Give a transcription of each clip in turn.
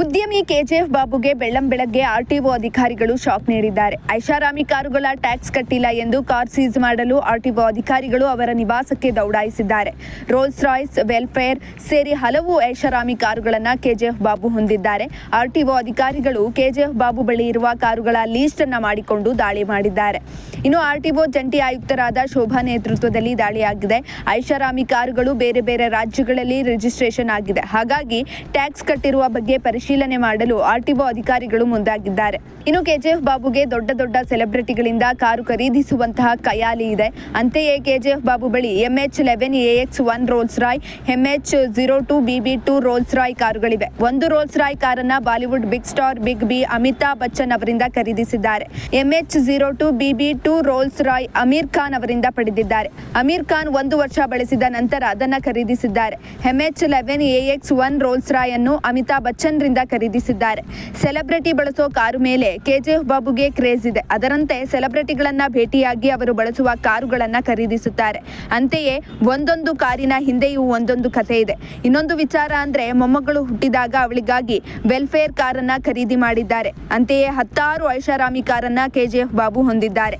ಉದ್ಯಮಿ ಕೆಜೆಎಫ್ ಬಾಬುಗೆ ಬೆಳ್ಳಂ ಬೆಳಗ್ಗೆ ಆರ್ಟಿಒ ಅಧಿಕಾರಿಗಳು ಶಾಕ್ ನೀಡಿದ್ದಾರೆ. ಐಷಾರಾಮಿ ಕಾರುಗಳ ಟ್ಯಾಕ್ಸ್ ಕಟ್ಟಿಲ್ಲ ಎಂದು ಕಾರ್ ಸೀಸ್ ಮಾಡಲು ಆರ್ಟಿಒ ಅಧಿಕಾರಿಗಳು ಅವರ ನಿವಾಸಕ್ಕೆ ದೌಡಾಯಿಸಿದ್ದಾರೆ. ರೋಲ್ಸ್ ರಾಯ್ಸ್ ವೆಲ್ಫೇರ್ ಸೇರಿ ಹಲವು ಐಷಾರಾಮಿ ಕಾರುಗಳನ್ನು ಕೆಜೆಎಫ್ ಬಾಬು ಹೊಂದಿದ್ದಾರೆ. ಆರ್ಟಿಒ ಅಧಿಕಾರಿಗಳು ಕೆಜೆಎಫ್ ಬಾಬು ಬಳಿ ಇರುವ ಕಾರುಗಳ ಲೀಸ್ಟ್ ಅನ್ನು ಮಾಡಿಕೊಂಡು ದಾಳಿ ಮಾಡಿದ್ದಾರೆ. ಇನ್ನು ಆರ್ಟಿಒ ಜಂಟಿ ಆಯುಕ್ತರಾದ ಶೋಭಾ ನೇತೃತ್ವದಲ್ಲಿ ದಾಳಿಯಾಗಿದೆ. ಐಷಾರಾಮಿ ಕಾರುಗಳು ಬೇರೆ ಬೇರೆ ರಾಜ್ಯಗಳಲ್ಲಿ ರಿಜಿಸ್ಟ್ರೇಷನ್ ಆಗಿದೆ. ಹಾಗಾಗಿ ಟ್ಯಾಕ್ಸ್ ಕಟ್ಟಿರುವ ಬಗ್ಗೆ ಪರಿಶೀಲನೆ ಮಾಡಲು ಆರ್ಟಿಒ ಅಧಿಕಾರಿಗಳು ಮುಂದಾಗಿದ್ದಾರೆ. ಇನ್ನು ಕೆಜಿಎಫ್ ಬಾಬುಗೆ ದೊಡ್ಡ ದೊಡ್ಡ ಸೆಲೆಬ್ರಿಟಿಗಳಿಂದ ಕಾರು ಖರೀದಿಸುವಂತಹ ಕಯಾಲಿ ಇದೆ. ಅಂತೆಯೇ ಕೆಜಿಎಫ್ ಬಾಬು ಬಳಿ MH eleven AX one Rolls Royce MH zero two BB two Rolls Royce ಕಾರುಗಳಿವೆ. ಒಂದು ರೋಲ್ಸ್ ರಾಯ್ ಕಾರನ್ನ Bollywood big star big B Amitabh Bachchan ಅವರಿಂದ ಖರೀದಿಸಿದ್ದಾರೆ. MH zero two BB two Rolls Royce Aamir Khan ಅವರಿಂದ ಪಡೆದಿದ್ದಾರೆ. ಅಮೀರ್ ಖಾನ್ ಒಂದು ವರ್ಷ ಬಳಸಿದ ನಂತರ ಅದನ್ನ ಖರೀದಿಸಿದ್ದಾರೆ. MH eleven AX one Rolls Royce ಅನ್ನು ಅಮಿತಾಬ್ ಬಚ್ಚನ್ ರಿಂದ ಖರೀದಿಸಿದ್ದಾರೆ. ಸೆಲೆಬ್ರಿಟಿ ಬಳಸೋ ಕಾರು ಮೇಲೆ ಕೆಜಿಎಫ್ ಬಾಬುಗೆ ಕ್ರೇಜ್ ಇದೆ. ಅದರಂತೆ ಸೆಲೆಬ್ರಿಟಿಗಳನ್ನ ಭೇಟಿಯಾಗಿ ಅವರು ಬಳಸುವ ಕಾರುಗಳನ್ನ ಖರೀದಿಸುತ್ತಾರೆ. ಅಂತೆಯೇ ಒಂದೊಂದು ಕಾರಿನ ಹಿಂದೆಯೂ ಒಂದೊಂದು ಕಥೆ ಇದೆ. ಇನ್ನೊಂದು ವಿಚಾರ ಅಂದ್ರೆ ಮೊಮ್ಮಗಳು ಹುಟ್ಟಿದಾಗ ಅವಳಿಗಾಗಿ ವೆಲ್ಫೇರ್ ಕಾರನ್ನ ಖರೀದಿ ಮಾಡಿದ್ದಾರೆ. ಅಂತೆಯೇ ಹತ್ತಾರು ಐಷಾರಾಮಿ ಕಾರನ್ನ ಕೆಜೆಎಫ್ ಬಾಬು ಹೊಂದಿದ್ದಾರೆ.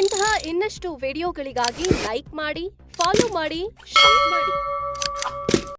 ಇಂತಹ ಇನ್ನಷ್ಟು ವಿಡಿಯೋಗಳಿಗಾಗಿ ಲೈಕ್ ಮಾಡಿ, ಫಾಲೋ ಮಾಡಿ, ಶೇರ್ ಮಾಡಿ.